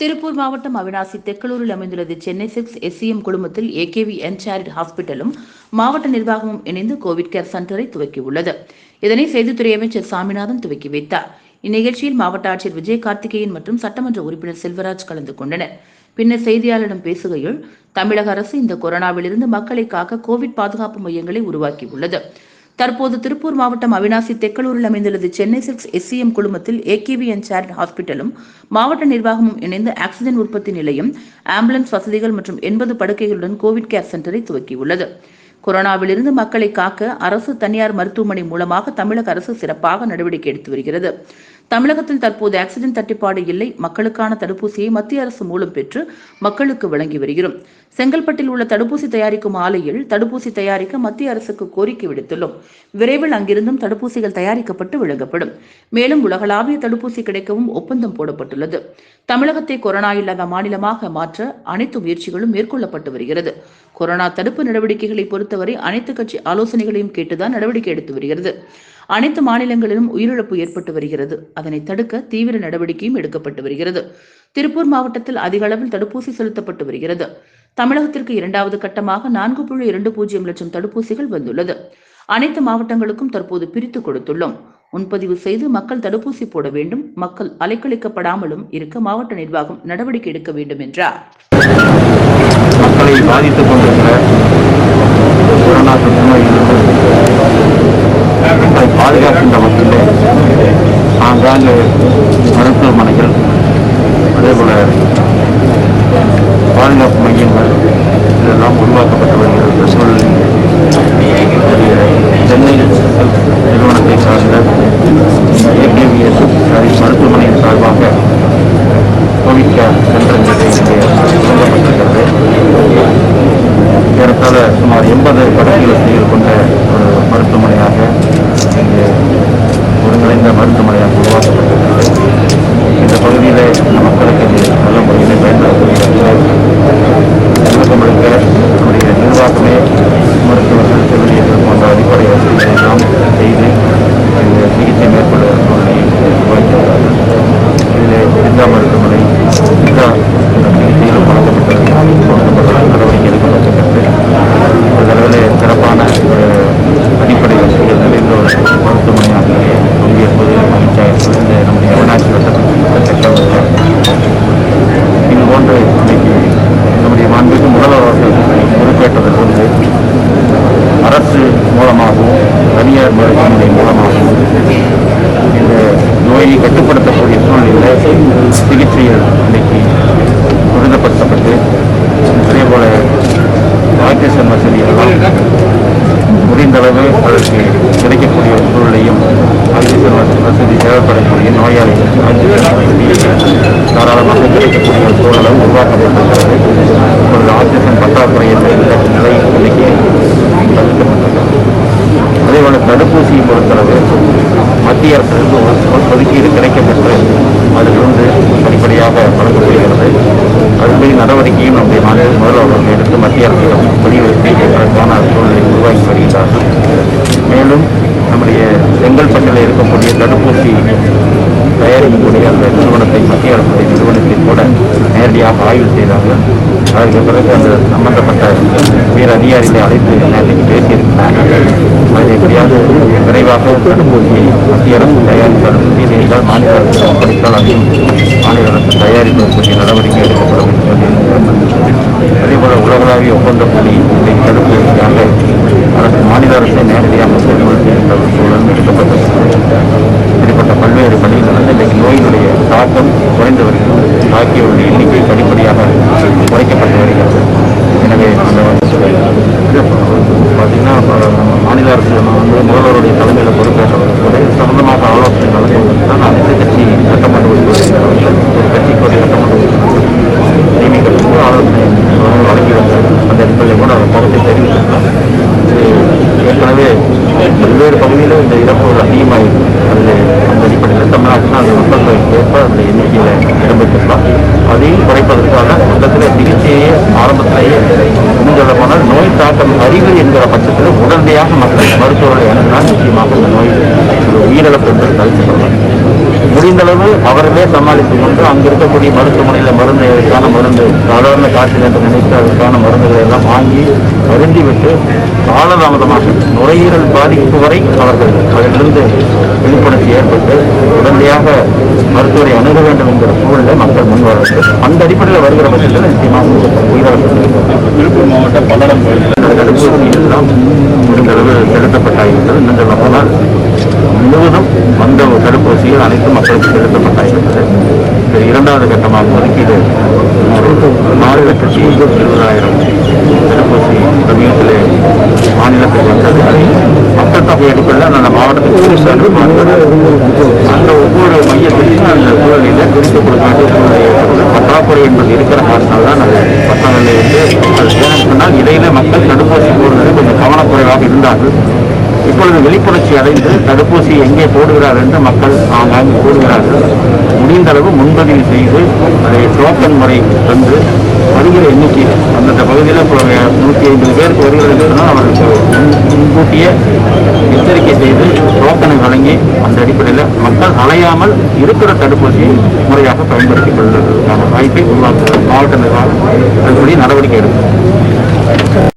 திருப்பூர் மாவட்டம் அவினாசி தெக்கலூரில் அமைந்துள்ளது. சென்னை சிக்ஸ் எஸ்சிஎம் குழுமத்தில் ஏகேவி என்சாரிட் ஹாஸ்பிட்டலும் மாவட்ட நிர்வாகமும் இணைந்து கோவிட் கேர் சென்டரை துவக்கியுள்ளது. இதனை செய்தித்துறை அமைச்சர் சாமிநாதன் துவக்கி வைத்தார். இந்நிகழ்ச்சியில் மாவட்ட ஆட்சியர் விஜய் கார்த்திகேயன் மற்றும் சட்டமன்ற உறுப்பினர் செல்வராஜ் கலந்து கொண்டனர். பின்னர் செய்தியாளரிடம் பேசுகையில் தமிழக அரசு இந்த கொரோனாவிலிருந்து மக்களை காக்க கோவிட் பாதுகாப்பு மையங்களை உருவாக்கியுள்ளது. தற்போது திருப்பூர் மாவட்டம் அவினாசி தெக்கலூரில் அமைந்துள்ளது சென்னை சில்க்ஸ் எஸ்சிஎம் குழுமத்தில் ஏகேவி அண்ட் சேரிட் ஹாஸ்பிட்டலும் மாவட்ட நிர்வாகமும் இணைந்து ஆக்சிஜன் உற்பத்தி நிலையம் ஆம்புலன்ஸ் வசதிகள் மற்றும் எண்பது படுக்கைகளுடன் கோவிட் கேர் சென்டரை துவக்கியுள்ளது. கொரோனாவிலிருந்து மக்களை காக்க அரசு தனியார் மருத்துவமனை மூலமாக தமிழக அரசு சிறப்பாக நடவடிக்கை எடுத்து வருகிறது. தமிழகத்தில் தற்போது ஆக்சிஜன் தட்டுப்பாடு இல்லை. மக்களுக்கான தடுப்பூசியை மத்திய அரசு மூலம் பெற்று மக்களுக்கு வழங்கி வருகிறோம். செங்கல்பட்டில் உள்ள தடுப்பூசி தயாரிக்கும் ஆலையில் தடுப்பூசி தயாரிக்க மத்திய அரசுக்கு கோரிக்கை விடுத்துள்ளோம். விரைவில் அங்கிருந்தும் தடுப்பூசிகள் தயாரிக்கப்பட்டு வழங்கப்படும் மேலும் உலகளாவிய தடுப்பூசி கிடைக்கவும் ஒப்பந்தம் போடப்பட்டுள்ளது. தமிழகத்தை கொரோனா இல்லாத மாநிலமாக மாற்ற அனைத்து முயற்சிகளும் மேற்கொள்ளப்பட்டு வருகிறது. கொரோனா தடுப்பு நடவடிக்கைகளை பொறுத்தவரை அனைத்து கட்சி ஆலோசனைகளையும் கேட்டுதான் நடவடிக்கை எடுத்து வருகிறது. அனைத்து மாநிலங்களிலும் உயிரிழப்பு ஏற்பட்டு வருகிறது. அதனை தடுக்க தீவிர நடவடிக்கையும் எடுக்கப்பட்டு வருகிறது. திருப்பூர் மாவட்டத்தில் அதிக அளவில் தடுப்பூசி செலுத்தப்பட்டு வருகிறது. தமிழகத்திற்கு இரண்டாவது கட்டமாக நான்கு புள்ளி இரண்டு பூஜ்ஜியம் லட்சம் தடுப்பூசிகள் வந்துள்ளது. அனைத்து மாவட்டங்களுக்கும் தற்போது பிரித்து கொடுத்துள்ளோம். முன்பதிவு செய்து மக்கள் தடுப்பூசி போட வேண்டும். மக்கள் அலைக்கழிக்கப்படாமலும் இருக்க மாவட்ட நிர்வாகம் நடவடிக்கை எடுக்க வேண்டும் என்றார். பாதுகாப்பு மையங்கள் இதெல்லாம் உருவாக்கப்பட்டு வருகிற சூழலில் சென்னை நிறுவனத்தை சார்ந்த ஏகேவிஎஸ் மருத்துவமனையின் சார்பாக கோவிட் கேர் சென்டர் தொடங்கப்பட்டிருக்கிறது ஏறத்தாழ சுமார் எண்பது படுக்கை கொண்ட ஒரு மருத்துவமனையாக இங்கே ஒருங்கிணைந்த மருத்துவமனையாக உருவாக்கப்பட்டிருக்கிறது. இந்த பகுதியில் மக்களுக்கு சிகிச்சைகள் இன்னைக்கு துரிதப்படுத்தப்பட்டு அதே போல ஆக்சிஜன் வசதியெல்லாம் முடிந்தளவு அதற்கு கிடைக்கக்கூடிய ஒரு சூழலையும் ஆக்சிஜன் வசதி தேவைப்படக்கூடிய நோயாளிகளுக்கு ஆக்சிஜன் வசதி தாராளமாக கிடைக்கக்கூடிய ஒரு சூழலும் உருவாக்கப்பட்டிருக்கிறது. இப்பொழுது ஆக்சிஜன் பற்றாக்குறை என்பது இந்த நிலை இன்னைக்கு தவிர்க்கப்பட்டிருக்கிறது அதேபோல தடுப்பூசியை பொறுத்தளவு மத்திய அரசிலிருந்து ஒரு ஒரு ஒதுக்கீடு கிடைக்கப்பெற்று அதிலிருந்து படிப்படியாக வழங்கப்படுகிறது அதன்படி நடவடிக்கையும் நம்முடைய மாநில முதல்வர்கள் எடுத்து மத்திய அரசிடம் சூழ்நிலை உருவாக்கி வருகிறார்கள் மேலும் நம்முடைய செங்கல்பட்டில் இருக்கக்கூடிய தடுப்பூசி தயாரிக்கக்கூடிய அந்த நிறுவனத்தை மத்திய அரசுடைய நிறுவனத்தை கூட நேரடியாக ஆய்வு செய்தார்கள். அதற்கு பிறகு அந்த சம்பந்தப்பட்ட உயர் அதிகாரிகளை அழைத்து நேற்றைக்கு பேசியிருக்கிறார்கள். அதை எப்படியாவது விரைவாக தடுப்பூசியை மத்திய அரசு தயாரித்த தடுப்பூசி மாநில அரசு ஒப்படைத்தால் அதையும் மாநில அரசு தயாரிப்பதற்குரிய நடவடிக்கை எடுக்கப்படும் அதேபோல உலகளாவிய ஒப்பந்த புள்ளி தடுப்பு தடுப்பூசியாக அரசு மாநில அரசை நேரடியாக கொள்முதல் ஒரு சூழல் எடுக்கப்பட்டிருக்கிறது இப்படிப்பட்ட பல்வேறு பணிகள் இன்றைக்கு நோயினுடைய தாக்கம் குறைந்து வருகிறது. தாக்கியவருடைய எண்ணிக்கை படிப்படியாக குறைக்கப்பட்டு வருகிறது. எனவே அந்த இது பார்த்தீங்கன்னா மாநில அரசு வந்து முதல்வருடைய தலைமையில் பொறுப்பேற்றவர்கள் வந்தார் அந்த கூட அவர் கருத்தை தெரிவித்திருக்கோம் ஏற்கனவே பல்வேறு பகுதியில் இந்த இறப்பு அதிகமாயிருக்கு. அதில் அந்த அடிப்படையில் தமிழ்நாட்டில் அந்த மக்கள் ஏற்ப அந்த எண்ணிக்கையில் இடம்பெற்றிருக்கலாம் அதையும் குறைப்பதற்காக மொத்தத்தில் சிகிச்சையே ஆரம்பத்திலேயே இன்னும் நோய் தாக்கம் அறிவு என்கிற பட்சத்தில் உடனடியாக மக்கள் மருத்துவர்களை அணுகினால் நிச்சயமாக இந்த நோய் ஒரு உயிரிழப்பு என்பது தவிர்க்கப்படலாம் முடிந்தளவு அவர்களே சமாளித்துக் கொண்டு அங்கு இருக்கக்கூடிய மருத்துவமனையில் மருந்து இதற்கான மருந்து சாதாரண காய்ச்சல் என்று நினைத்து அதற்கான மருந்துகளை எல்லாம் வாங்கி அருந்திவிட்டு காலதாமதமாக நுரையீரல் பாதிப்பு வரை அவர்கள் அதிலிருந்து விழிப்புணர்ச்சி ஏற்பட்டு உடனடியாக மருத்துவரை அணுக வேண்டும் என்கிற சூழலை மக்கள் முன் வர அந்த அடிப்படையில் வருகிற பட்சத்தில் நிச்சயமாக உயிரிழப்பு திருப்பூர் மாவட்டம் பல்லடம் பகுதியில் தடுப்பூசி எல்லாம் முடிந்தளவு செலுத்தப்பட்டாயிருக்கிறது இன்னும் சொல்ல போனால் முழுவதும் வந்த தடுப்பூசிகள் அனைத்து மக்களுக்கு செலுத்தப்பட்டாயிருக்கிறது இரண்டாவது கட்டமாக ஒதுக்கீடு நாலு லட்சத்தி இருபதாயிரம் தடுப்பூசி சமீபத்திலே மாநிலத்தில் வந்தது மக்கள் தொகை அடிப்படையில் அந்த மாவட்டத்துக்கு புதுசு அந்த ஒவ்வொரு மையத்திலையும் அந்த சூழலில் குறித்து கொடுக்க வேண்டிய சூழ்நிலை ஏற்படுது பற்றாக்குறை என்பது இருக்கிற காரணத்தால் தான் அது பற்றாநிலை வந்து அது ஏன்னு சொன்னால் இடையில மக்கள் தடுப்பூசி போடுறது கொஞ்சம் கவனக்குறைவாக இருந்தார்கள். இப்பொழுது விழிப்புணர்ச்சி அடைந்து தடுப்பூசி எங்கே போடுகிறார் என்று மக்கள் ஆங்காங்கு கூறுகிறார்கள். முடிந்த அளவு முன்பதிவு செய்து அதை டோக்கன் முறை தந்து வருகிற எண்ணிக்கை அந்தந்த பகுதியில் இப்போ நூற்றி ஐம்பது பேருக்கு வருகிறதுனால் அவர்களுக்கு முன்கூட்டியே எச்சரிக்கை செய்து டோக்கனை வழங்கி அந்த அடிப்படையில் மக்கள் அலையாமல் இருக்கிற தடுப்பூசியை முறையாக பயன்படுத்திக் கொள்வதற்கான வாய்ப்பை உருவாக்குகிறது மாவட்ட நிர்வாகம் அதுபடி நடவடிக்கை எடுக்கும்.